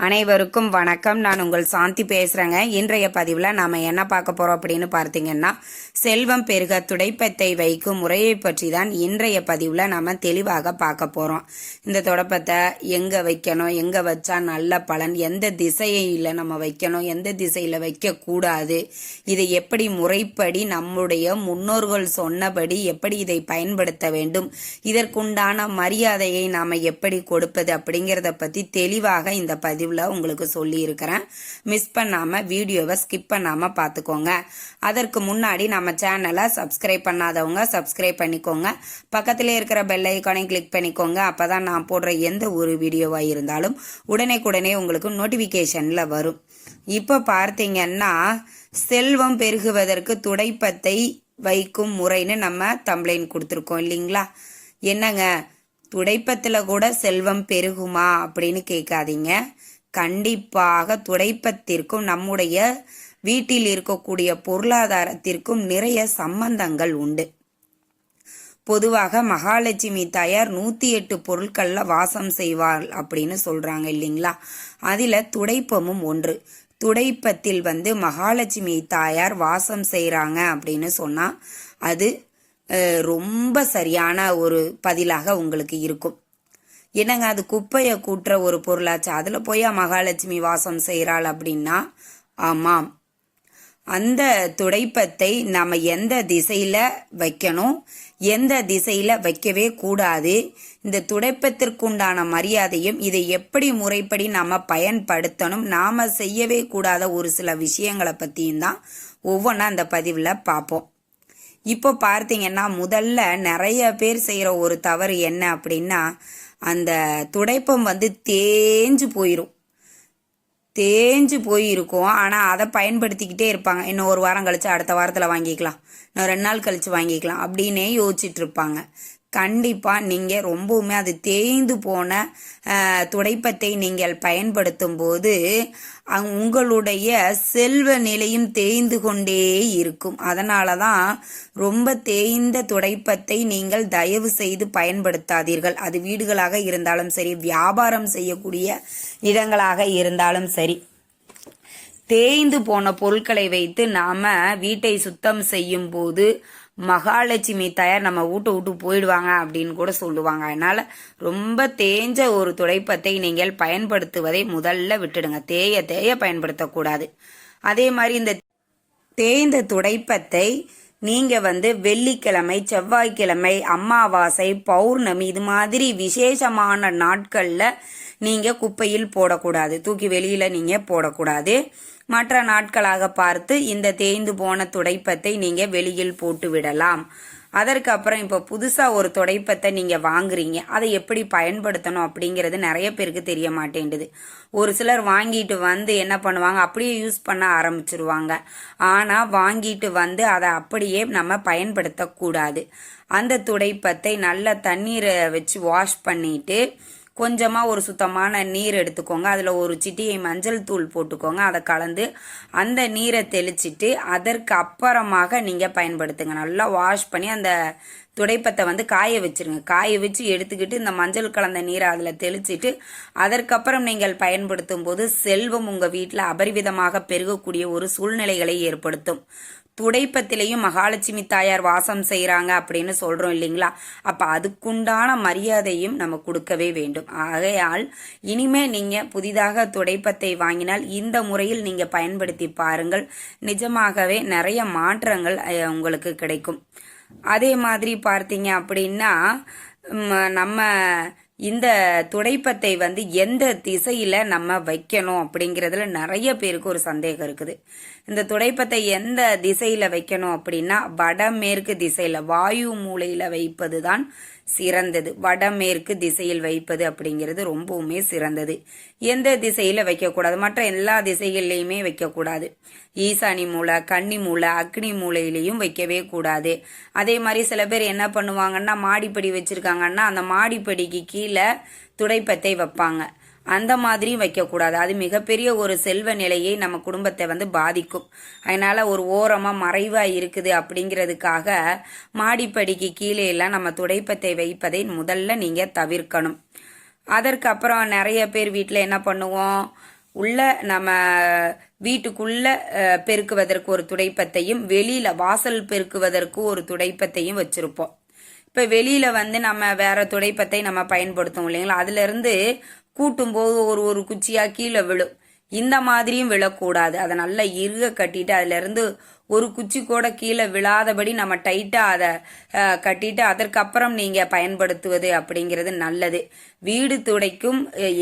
அனைவருக்கும் வணக்கம். நான் உங்கள் சாந்தி பேசுகிறேங்க இன்றைய பதிவில் நாம் என்ன பார்க்க போகிறோம் அப்படின்னு பார்த்தீங்கன்னா செல்வம் பெருக துடைப்பத்தை வைக்கும் முறையை பற்றி தான் இன்றைய பதிவில் நாம் தெளிவாக பார்க்க போகிறோம் இந்த துடைப்பத்தை எங்கே வைக்கணும்? எங்கே வச்சா நல்ல பலன்? எந்த திசையில் நம்ம வைக்கணும்? எந்த திசையில் வைக்கக்கூடாது இதை எப்படி முறைப்படி நம்முடைய முன்னோர்கள் சொன்னபடி எப்படி இதை பயன்படுத்த வேண்டும்? இதற்குண்டான மரியாதையை நாம் எப்படி கொடுப்பது அப்படிங்கிறத பற்றி தெளிவாக இந்த பதிவு பதிவில் உங்களுக்கு சொல்லியிருக்கிறேன். மிஸ் பண்ணாமல் வீடியோவை ஸ்கிப் பண்ணாமல் பார்த்துக்கோங்க அதற்கு முன்னாடி நம்ம சேனலை சப்ஸ்கிரைப் பண்ணாதவங்க சப்ஸ்கிரைப் பண்ணிக்கோங்க. பக்கத்தில் இருக்கிற பெல் ஐக்கானை கிளிக் பண்ணிக்கோங்க. அப்பதான் நான் போடுற எந்த ஒரு வீடியோவாக இருந்தாலும் உடனே உங்களுக்கு நோட்டிஃபிகேஷனில் வரும். இப்போ பார்த்தீங்கன்னா செல்வம் பெருகுவதற்கு துடைப்பத்தை வைக்கும் முறைன்னு நம்ம தம்ப்ளைன் கொடுத்துருக்கோம் இல்லைங்களா? என்னங்க? துடைப்பத்தில் கூட செல்வம் பெருகுமா அப்படின்னு கேட்காதீங்க. கண்டிப்பாக துடைப்பத்திற்கும் நம்முடைய வீட்டில் இருக்கக்கூடிய பொருளாதாரத்திற்கும் நிறைய சம்பந்தங்கள் உண்டு. பொதுவாக மகாலட்சுமி தாயார் நூத்தி எட்டு பொருட்கள்ல வாசம் செய்வார் அப்படின்னு சொல்றாங்க இல்லைங்களா? அதுல துடைப்பமும் ஒன்று. துடைப்பத்தில் வந்து மகாலட்சுமி தாயார் வாசம் செய்கிறாங்க அப்படின்னு சொன்னா அது ரொம்ப சரியான ஒரு பதிலாக உங்களுக்கு இருக்கும். என்னங்க அது குப்பையை கூட்டுற ஒரு பொருளாச்சு? அதில் போய் மகாலட்சுமி வாசம் செய்கிறாள் அப்படின்னா? ஆமாம். அந்த துடைப்பத்தை நம்ம எந்த திசையில் வைக்கணும்? எந்த திசையில் வைக்கவே கூடாது? இந்த துடைப்பத்திற்குண்டான மரியாதையும் இதை எப்படி முறைப்படி நம்ம பயன்படுத்தணும்? நாம் செய்யவே கூடாத ஒரு சில விஷயங்களை பற்றியும் தான் ஒவ்வொன்றா அந்த பதிவில் பார்ப்போம் இப்போ பார்த்தீங்கன்னா முதல்ல நிறைய பேர் செய்கிற ஒரு தவறு என்ன அப்படின்னா அந்த துடைப்பம் வந்து தேஞ்சு போயிடும் தேஞ்சு போய் இருக்கும் ஆனால் அதை பயன்படுத்திக்கிட்டே இருப்பாங்க. இன்னும் ஒரு வாரம் கழிச்சு அடுத்த வாரத்தில் வாங்கிக்கலாம். இன்னும் ரெண்டு நாள் கழிச்சு வாங்கிக்கலாம். அப்படின்னே யோசிச்சுட்டு இருப்பாங்க. கண்டிப்பாக நீங்கள் ரொம்பவுமே அது தேய்ந்து போன துடைப்பத்தை நீங்கள் பயன்படுத்தும் போது அங்- உங்களுடைய செல்வ நிலையும் தேய்ந்து கொண்டே இருக்கும். அதனால தான் ரொம்ப தேய்ந்த துடைப்பத்தை நீங்கள் தயவு செய்து பயன்படுத்தாதீர்கள். அது வீடுகளாக இருந்தாலும் சரி வியாபாரம் செய்யக்கூடிய இடங்களாக இருந்தாலும் சரி. தேய்ந்து போன பொருட்களை வைத்து நாம வீட்டை சுத்தம் செய்யும் போது மகாலட்சுமி தயார் நம்ம வீட்டை விட்டு போயிடுவாங்க அப்படின்னு கூட சொல்லுவாங்க. அதனால ரொம்ப தேஞ்ச ஒரு துடைப்பத்தை நீங்கள் பயன்படுத்துவதை முதல்ல விட்டுடுங்க. தேய தேய பயன்படுத்தக்கூடாது. அதே மாதிரி இந்த தேய்ந்த துடைப்பத்தை நீங்க வந்து வெள்ளிக்கிழமை செவ்வாய்க்கிழமை அமாவாசை பௌர்ணமி இது மாதிரி விசேஷமான நாட்கள்ல நீங்க குப்பையில் போடக்கூடாது. தூக்கி வெளியில நீங்க போடக்கூடாது. மற்ற நாட்களாக பார்த்து இந்த தேய்ந்து போன துடைப்பத்தை நீங்க வெளியில் போட்டு விடலாம். அதற்கு அப்புறம் இப்போ புதுசாக ஒரு துடைப்பத்தை நீங்கள் வாங்குறீங்க. அதை எப்படி பயன்படுத்தணும் அப்படிங்கிறது நிறைய பேருக்கு தெரிய மாட்டேங்குது ஒரு சிலர் வாங்கிட்டு வந்து என்ன பண்ணுவாங்க? அப்படியே யூஸ் பண்ண ஆரம்பிச்சிருவாங்க. ஆனால் வாங்கிட்டு வந்து அதை அப்படியே நம்ம பயன்படுத்தக்கூடாது. அந்த துடைப்பத்தை நல்ல தண்ணீரை வச்சு வாஷ் பண்ணிட்டு கொஞ்சமாக ஒரு சுத்தமான நீர் எடுத்துக்கோங்க. அதில் ஒரு சிட்டியை மஞ்சள் தூள் போட்டுக்கோங்க. அதை கலந்து அந்த நீரை தெளிச்சிட்டு அதற்கு அப்புறமாக நீங்கள் பயன்படுத்துங்க. நல்லா வாஷ் பண்ணி அந்த துடைப்பத்தை வந்து காய வச்சிருங்க. காய வச்சு எடுத்துக்கிட்டு இந்த மஞ்சள் கலந்த நீரை அதில் தெளிச்சிட்டு அதற்கப்புறம் நீங்கள் பயன்படுத்தும் போது செல்வம் உங்கள் வீட்டில் அபரிவிதமாக பெருகக்கூடிய ஒரு சூழ்நிலைகளை ஏற்படுத்தும். துடைப்பத்திலையும் மகாலட்சுமி தாயார் வாசம் செய்கிறாங்க அப்படின்னு சொல்கிறோம் இல்லைங்களா? அப்போ அதுக்குண்டான மரியாதையும் நம்ம கொடுக்கவே வேண்டும். ஆகையால் இனிமே நீங்கள் புதிதாக துடைப்பத்தை வாங்கினால் இந்த முறையில் நீங்கள் பயன்படுத்தி பாருங்கள். நிஜமாகவே நிறைய மாற்றங்கள் உங்களுக்கு கிடைக்கும். அதே மாதிரி பார்த்தீங்க அப்படின்னா நம்ம இந்த துடைப்பத்தை வந்து எந்த திசையில நம்ம வைக்கணும் அப்படிங்கிறதுல நிறைய பேருக்கு ஒரு சந்தேகம் இருக்குது. இந்த துடைப்பத்தை எந்த திசையில வைக்கணும் அப்படின்னா வடமேற்கு திசையில வாயு மூலையில வைப்பதுதான் சிறந்தது. வடமேற்கு திசையில் வைப்பது அப்படிங்கிறது ரொம்பவுமே சிறந்தது. எந்த திசையில வைக்கக்கூடாது? மற்ற எல்லா திசைகள்லையுமே வைக்கக்கூடாது. ஈசானி மூலை கன்னி மூலை அக்னி மூளையிலையும் வைக்கவே கூடாது. அதே மாதிரி சில பேர் என்ன பண்ணுவாங்கன்னா மாடிப்படி வச்சிருக்காங்கன்னா அந்த மாடிப்படிக்கு கீழே துடைப்பத்தை வைப்பாங்க. அந்த மாதிரியும் வைக்கக்கூடாது. அது மிகப்பெரிய ஒரு செல்வ நிலையை நம்ம குடும்பத்தை வந்து பாதிக்கும். அதனால் ஒரு ஓரமாக மறைவாக இருக்குது அப்படிங்கிறதுக்காக மாடிப்படிக்கு கீழே எல்லாம் நம்ம துடைப்பத்தை வைப்பதை முதல்ல நீங்கள் தவிர்க்கணும். அதற்கு அப்புறம் நிறைய பேர் வீட்டில் என்ன பண்ணுவோம்? உள்ள நம்ம வீட்டுக்குள்ள பெருக்குவதற்கு ஒரு துடைப்பத்தையும் வெளியில வாசல் பெருக்குவதற்கு ஒரு துடைப்பத்தையும் வச்சிருப்போம். இப்போ வெளியில் வந்து நம்ம வேற துடைப்பத்தை நம்ம பயன்படுத்துவோம் இல்லைங்களா? அதுலேருந்து கூட்டும்போது கூட்டும் போது ஒரு ஒரு குச்சியா கீழே விழும். இந்த மாதிரியும் விழக்கூடாது. அதை நல்லா இறுக கட்டிட்டு அதுல இருந்து ஒரு குச்சி கூட கீழே விழாதபடி நம்ம டைட்டா அதை கட்டிட்டு அதற்கப்புறம் நீங்க பயன்படுத்துவது அப்படிங்கிறது நல்லது. வீடு துடைக்கும்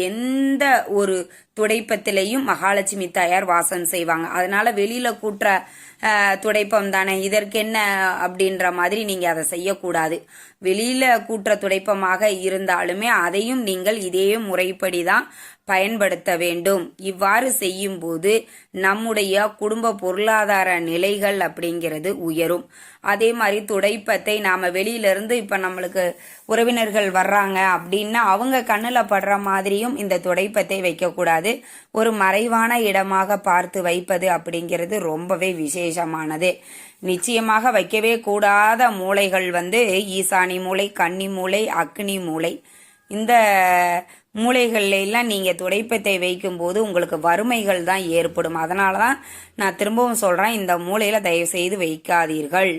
எந்த ஒரு துடைப்பத்திலையும் மகாலட்சுமி தாயார் வாசம் செய்வாங்க. அதனால வெளியில கூட்டுற துடைப்பம் தானே இதற்கென்ன அப்படின்ற மாதிரி நீங்க அதை செய்யக்கூடாது. வெளியில கூட்டுற துடைப்பமாக இருந்தாலுமே அதையும் நீங்கள் இதே முறைப்படி தான் பயன்படுத்த வேண்டும். இவ்வாறு செய்யும்போது நம்முடைய குடும்ப பொருளாதார நிலைகள் அப்படிங்கிறது உயரும். அதே மாதிரி துடைப்பத்தை நாம வெளியில இருந்து இப்ப நம்மளுக்கு உறவினர்கள் வர்றாங்க அப்படின்னா அவங்க கண்ணுல படுற மாதிரியும் இந்த துடைப்பத்தை வைக்கக்கூடாது. ஒரு மறைவான இடமாக பார்த்து வைப்பது அப்படிங்கிறது ரொம்பவே விசேஷமானது. நிச்சயமாக வைக்கவே கூடாத மூளைகள் வந்து ஈசானி மூளை கன்னி மூளை அக்னி மூளை. இந்த மூளைகள்ல எல்லாம் நீங்க துடைப்பத்தை வைக்கும்போது உங்களுக்கு வறுமைகள் தான் ஏற்படும். அதனால தான் நான் திரும்பவும் சொல்றேன் இந்த மூலையில தயவு செய்து வைக்காதீர்கள்.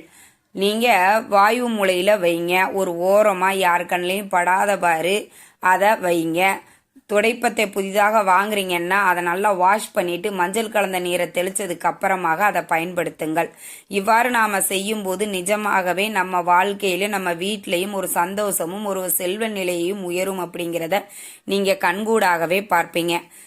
நீங்க வாயு மூலையில வைங்க. ஒரு ஓரமா யார் கண்ணிலையும் படாத பாரு. அதை வைங்க. துடைப்பத்தை புதிதாக வாங்குறீங்கன்னா அதை நல்லா வாஷ் பண்ணிட்டு மஞ்சள் கலந்த நீரை தெளிச்சதுக்கு அப்புறமாக அதை பயன்படுத்துங்கள். இவ்வாறு நாம் செய்யும்போது நிஜமாகவே நம்ம வாழ்க்கையில நம்ம வீட்டிலையும் ஒரு சந்தோஷமும் ஒரு செல்வ நிலையையும் உயரும் அப்படிங்கிறத நீங்கள் கண்கூடாகவே பார்ப்பீங்க.